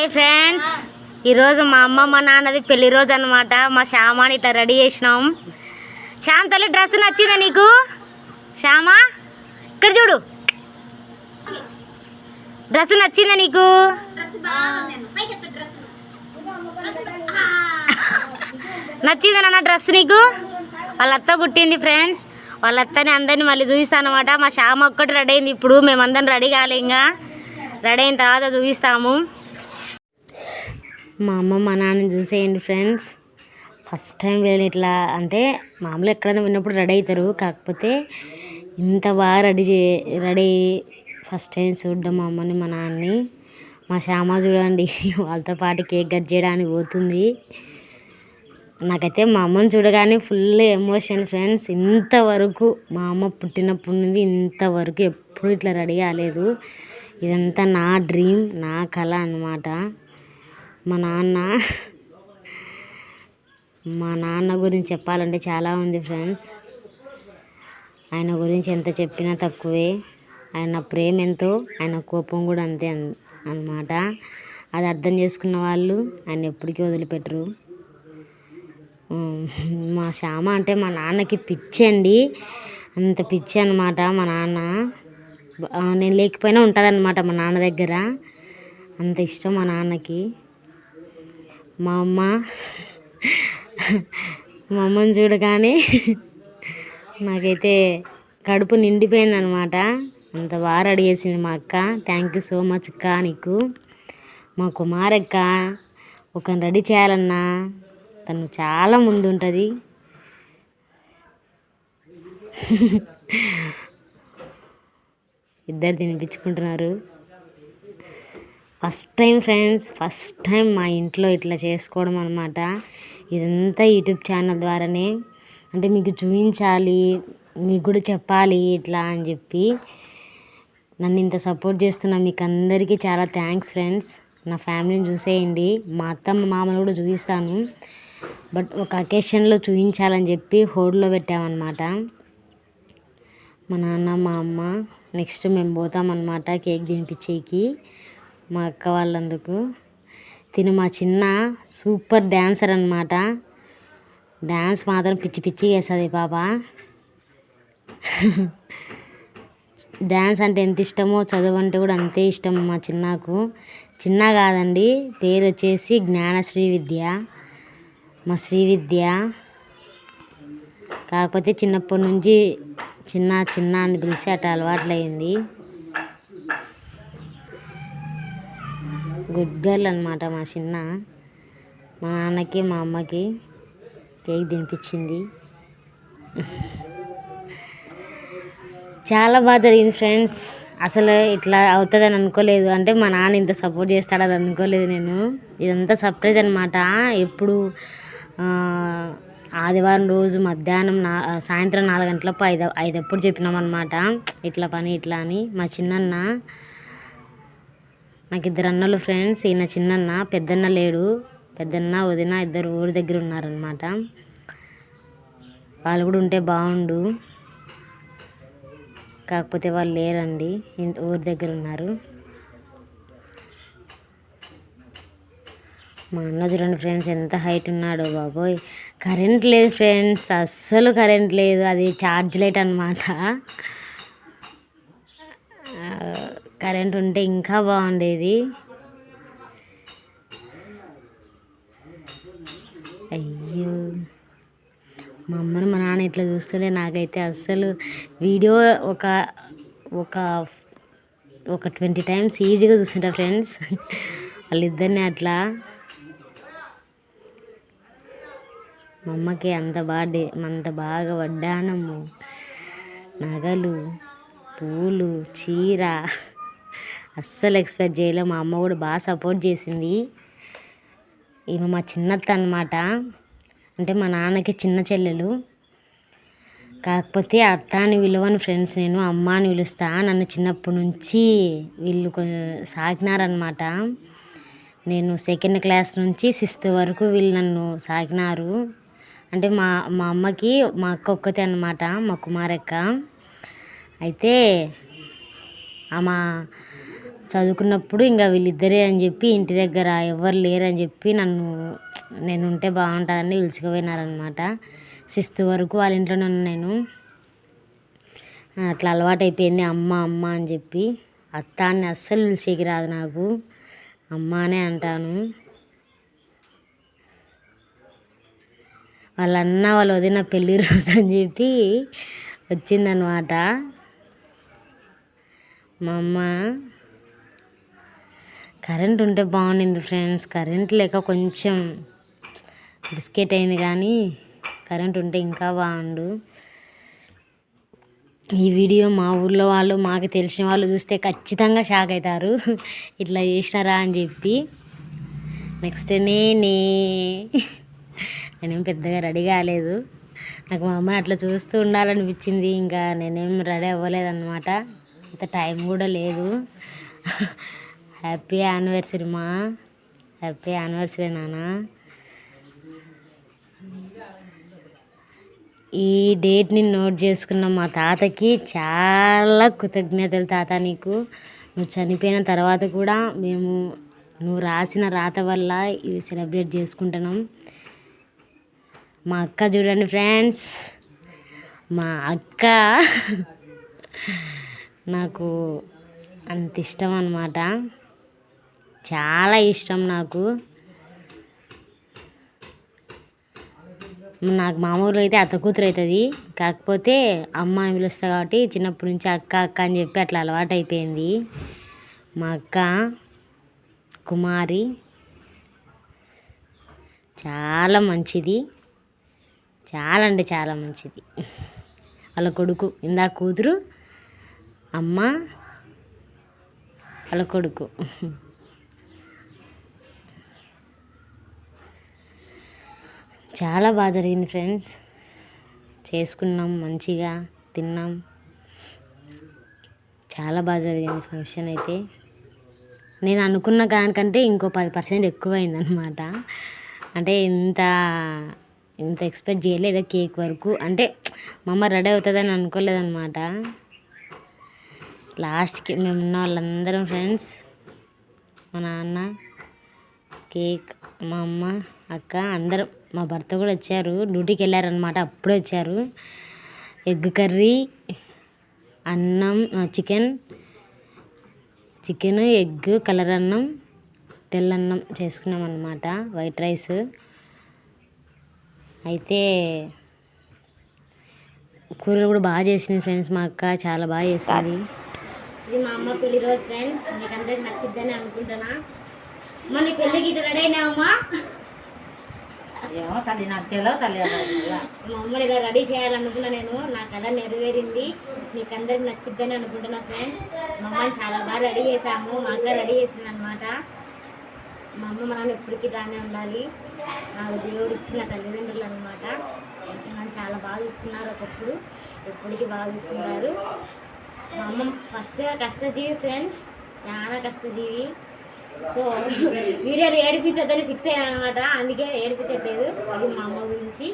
Hi friends ఈరోజు మా అమ్మ మా నాన్నది పెళ్ళి రోజు అనమాట మా శ్యామాని ఇట్లా రెడీ చేసినాం. శ్యామ్ తల్లి డ్రెస్ నచ్చిందా నీకు? శ్యామా ఇక్కడ చూడు. డ్రెస్ నచ్చిందా నీకు? నచ్చిందా నాన్న డ్రెస్ నీకు? వాళ్ళత్త కుట్టింది ఫ్రెండ్స్ వాళ్ళత్తని అందరిని మళ్ళీ చూపిస్తాను అనమాట మా శ్యామ ఒక్కటి రెడీ అయింది ఇప్పుడు. మేమందరం రెడీ కాలే ఇంకా. రెడీ అయిన తర్వాత చూపిస్తాము. మా అమ్మ మా నాన్న చూసేయండి ఫ్రెండ్స్. ఫస్ట్ టైం వీళ్ళు ఇట్లా అంటే మామూలు ఎక్కడైనా విన్నప్పుడు రెడీ అవుతారు. కాకపోతే ఇంత బాగా రెడీ చే రెడీ ఫస్ట్ టైం చూడడం మా అమ్మని మా నాన్నని. మా శ్యామ చూడండి వాళ్ళతో పాటు కేక్ కట్ చేయడానికి పోతుంది. నాకైతే మా అమ్మని చూడగానే ఫుల్ ఎమోషన్ ఫ్రెండ్స్. ఇంతవరకు మా అమ్మ పుట్టినప్పటి నుండి ఇంతవరకు ఎప్పుడు ఇట్లా రెడీ కాలేదు. ఇదంతా నా డ్రీమ్ నా కళ అన్నమాట. మా నాన్న. మా నాన్న గురించి చెప్పాలంటే చాలా ఉంది ఫ్రెండ్స్. ఆయన గురించి ఎంత చెప్పినా తక్కువే. ఆయన ప్రేమ ఎంతో ఆయన కోపం కూడా అంతే అన్నమాట. అది అర్థం చేసుకున్న వాళ్ళు ఆయన ఎప్పటికీ వదిలిపెట్టరు. మా శ్యామ అంటే మా నాన్నకి పిచ్చి అండి. అంత పిచ్చి అనమాట మా నాన్న. నేను లేకపోయినా ఉంటుందన్నమాట మా నాన్న దగ్గర. అంత ఇష్టం మా నాన్నకి. మా అమ్మ. మా అమ్మని చూడగానే నాకైతే కడుపు నిండిపోయింది అనమాట అంత బాగా అడిగేసింది మా అక్క. థ్యాంక్ యూ సో మచ్ అక్క నీకు. మా కుమారక్క ఒక రెడీ చేయాలన్నా తను చాలా ముందు ఉంటుంది ఇద్దరు తినిపించుకుంటున్నారు. First time friends first time మా ఇంట్లో ఇట్లా చేసుకోవడం అనమాట ఇదంతా యూట్యూబ్ ఛానల్ ద్వారానే. అంటే మీకు చూపించాలి మీకు కూడా చెప్పాలి ఇట్లా అని చెప్పి. నన్ను ఇంత సపోర్ట్ చేస్తున్న మీకు అందరికీ చాలా థ్యాంక్స్ ఫ్రెండ్స్. నా ఫ్యామిలీని చూసేయండి. మా అత్తమ్మ మామలు కూడా చూపిస్తాను. బట్ ఒక అకేషన్లో చూపించాలని చెప్పి హోడ్లో పెట్టామన్నమాట. మా నాన్న మా అమ్మ నెక్స్ట్ మేము పోతామన్నమాట కేక్ తినిపించేకి. మా అక్క వాళ్ళందుకు. తిను మా చిన్న సూపర్ డ్యాన్సర్ అనమాట డ్యాన్స్ మాత్రం పిచ్చి పిచ్చి చేస్తుంది పాప. డ్యాన్స్ అంటే ఎంత ఇష్టమో చదువు అంటే కూడా అంతే ఇష్టం మా చిన్నకు. చిన్న కాదండి పేరు వచ్చేసి జ్ఞానశ్రీ విద్య. మా శ్రీ విద్య. కాకపోతే చిన్నప్పటి నుంచి చిన్న చిన్న అని పిలిచి అట్లా అలవాట్లయింది. గుడ్ గర్ల్ అనమాట మా చిన్న. మా నాన్నకి మా అమ్మకి కేక్ తినిపించింది. చాలా బాగా జరిగింది ఫ్రెండ్స్. అసలు ఇట్లా అవుతుందని అనుకోలేదు. అంటే మా నాన్న ఇంత సపోర్ట్ చేస్తాడని అనుకోలేదు నేను. ఇదంతా సర్ప్రైజ్ అనమాట ఎప్పుడు ఆదివారం రోజు మధ్యాహ్నం నా సాయంత్రం నాలుగు గంటలప్పుడు ఐదు ఐదప్పుడు చెప్పినాం అనమాట ఇట్లా పని ఇట్లా అని. మా చిన్నన్న నాకు ఇద్దరు అన్నలు ఫ్రెండ్స్ ఈయన చిన్నన్న పెద్దన్న లేడు. పెద్దన్న వదిన ఇద్దరు ఊరి దగ్గర ఉన్నారనమాట వాళ్ళు కూడా ఉంటే బాగుండు. కాకపోతే వాళ్ళు లేరండి. ఊరి దగ్గర ఉన్నారు. మా అన్న చూడండి ఫ్రెండ్స్ ఎంత హైట్ ఉన్నాడో బాబోయ్. కరెంట్ లేదు ఫ్రెండ్స్ అస్సలు కరెంట్ లేదు. అది ఛార్జ్ లైట్ అనమాట కరెంట్ ఉంటే ఇంకా బాగుండేది. అయ్యో మా అమ్మని మా నాన్న ఇట్లా చూస్తుంటే నాకైతే అస్సలు వీడియో ఒక ఒక ఒక ట్వంటీ టైమ్స్ ఈజీగా చూస్తుంటా ఫ్రెండ్స్. వాళ్ళిద్దరిని అట్లా. మా అమ్మకి అంత బాగా అంత బాగా వడ్డానము. నగలు పూలు చీర. అస్సలు ఎక్స్పెక్ట్ చేయలే. మా అమ్మ కూడా బాగా సపోర్ట్ చేసింది. ఈమె మా చిన్నత్త అనమాట అంటే మా నాన్నకి చిన్న చెల్లెలు. కాకపోతే అత్త అని విలువని ఫ్రెండ్స్ నేను అమ్మ అని పిలుస్తా నన్ను చిన్నప్పటి నుంచి వీళ్ళు సాకినారనమాట నేను సెకండ్ క్లాస్ నుంచి సిక్స్త్ వరకు వీళ్ళు నన్ను సాకినారు. అంటే మా మా అమ్మకి మా అక్క ఒక్కతే అనమాట మా కుమారక్క. అయితే ఆమె చదువుకున్నప్పుడు ఇంకా వీళ్ళిద్దరే అని చెప్పి ఇంటి దగ్గర ఎవరు లేరని చెప్పి నన్ను నేను ఉంటే బాగుంటుందని పిలుచుకుపోయినారనమాట సిక్స్త్ వరకు వాళ్ళ ఇంట్లోనే ఉన్నాను నేను. అట్లా అలవాటు అయిపోయింది అమ్మ అమ్మ అని చెప్పి. అత్త అని అస్సలు పిలిచేకి రాదు నాకు. అమ్మ అనే అంటాను. వాళ్ళ అన్న వాళ్ళ వదిన పెళ్ళి రోజు అని చెప్పి వచ్చిందనమాట మా అమ్మ కరెంట్ ఉంటే బాగుండింది ఫ్రెండ్స్. కరెంట్ లేక కొంచెం బిస్కెట్ అయింది కానీ కరెంట్ ఉంటే ఇంకా బాగుండు. ఈ వీడియో మా ఊర్లో వాళ్ళు మాకు తెలిసిన వాళ్ళు చూస్తే ఖచ్చితంగా షాక్ అవుతారు. ఇట్లా చేసినారా అని చెప్పి. నెక్స్ట్ నేనే నేనేం పెద్దగా రెడీ కాలేదు. నాకు మా అమ్మ అట్లా చూస్తూ ఉండాలనిపించింది. ఇంకా నేనేం రెడీ అవ్వలేదన్నమాట. ఇంత టైం కూడా లేదు. హ్యాపీ యానివర్సరీ మా. హ్యాపీ యానివర్సరీ నాన్న ఈ డేట్ని నోట్ చేసుకున్న మా తాతకి చాలా కృతజ్ఞతలు తాత నీకు. నువ్వు చనిపోయిన తర్వాత కూడా మేము నువ్వు రాసిన రాత వల్ల ఇవి సెలబ్రేట్ చేసుకుంటున్నాం. మా అక్క చూడండి ఫ్రెండ్స్. మా అక్క నాకు అంత ఇష్టం అన్నమాట. చాలా ఇష్టం నాకు. నాకు మామూలు అయితే అత్త కూతురు అవుతుంది. కాకపోతే అమ్మ అని పిలుస్తా కాబట్టి చిన్నప్పటి నుంచి అక్క అక్క అని చెప్పి అట్లా అలవాటు అయిపోయింది. మా అక్క కుమారి చాలా మంచిది. చాలా అంటే చాలా మంచిది. వాళ్ళ కొడుకు ఇందా కూతురు అమ్మ వాళ్ళ కొడుకు. చాలా బాగా జరిగింది ఫ్రెండ్స్. చేసుకున్నాం మంచిగా తిన్నాం. చాలా బాగా జరిగింది ఫంక్షన్ అయితే. నేను అనుకున్న దానికంటే ఇంకో పది పర్సెంట్ ఎక్కువైందనమాట అంటే ఇంత ఇంత ఎక్స్పెక్ట్ చేయలేదు కేక్ వరకు. అంటే మా అమ్మ రెడీ అవుతుందని అనుకోలేదన్నమాట. లాస్ట్కి మేము ఉన్న వాళ్ళందరం ఫ్రెండ్స్ మా నాన్న కేక్ మా అమ్మ అక్క అందరం. మా భర్త కూడా వచ్చారు. డ్యూటీకి వెళ్ళారనమాట అప్పుడే వచ్చారు. ఎగ్ కర్రీ అన్నం చికెన్. చికెన్ ఎగ్ కలర్ అన్నం తెల్లన్నం చేసుకున్నాం అనమాట వైట్ రైస్. అయితే కూరలు కూడా బాగా చేసింది ఫ్రెండ్స్ మా అక్క. చాలా బాగా చేసింది. ఇది మా అమ్మ పెళ్ళి రోజు ఫ్రెండ్స్. మీకు అందరికి నచ్చిద్దని అనుకుంటున్నా. మళ్ళీ పెళ్ళికి ఇటు రెడీ అయినావమ్మా? ఏమో తల్లి నాకు తెలియదు తల్లి ఇలా రెడీ చేయాలనుకున్నా నేను. నా కథ నెరవేరింది. మీకు అందరికి నచ్చిద్దని అనుకుంటున్నా ఫ్రెండ్స్. మా అమ్మని చాలా బాగా రెడీ చేశాము. మా అక్క రెడీ చేసింది అనమాట మా అమ్మ మా నాన్న ఎప్పటికీ ఇలానే ఉండాలి. నాకు దేవుడు ఇచ్చిన తల్లిదండ్రులు అనమాట నన్ను చాలా బాగా చూసుకున్నారు ఒకప్పుడు. ఎప్పటికీ బాగా చూసుకున్నారు మా అమ్మ ఫస్ట్ కష్టజీవి ఫ్రెండ్స్. చాలా కష్టజీవి. సో వీడియోని ఏడిపించొద్దని ఫిక్స్ అయ్యాను అనమాట అందుకే ఏడిపించట్లేదు. అది మా అమ్మ గురించి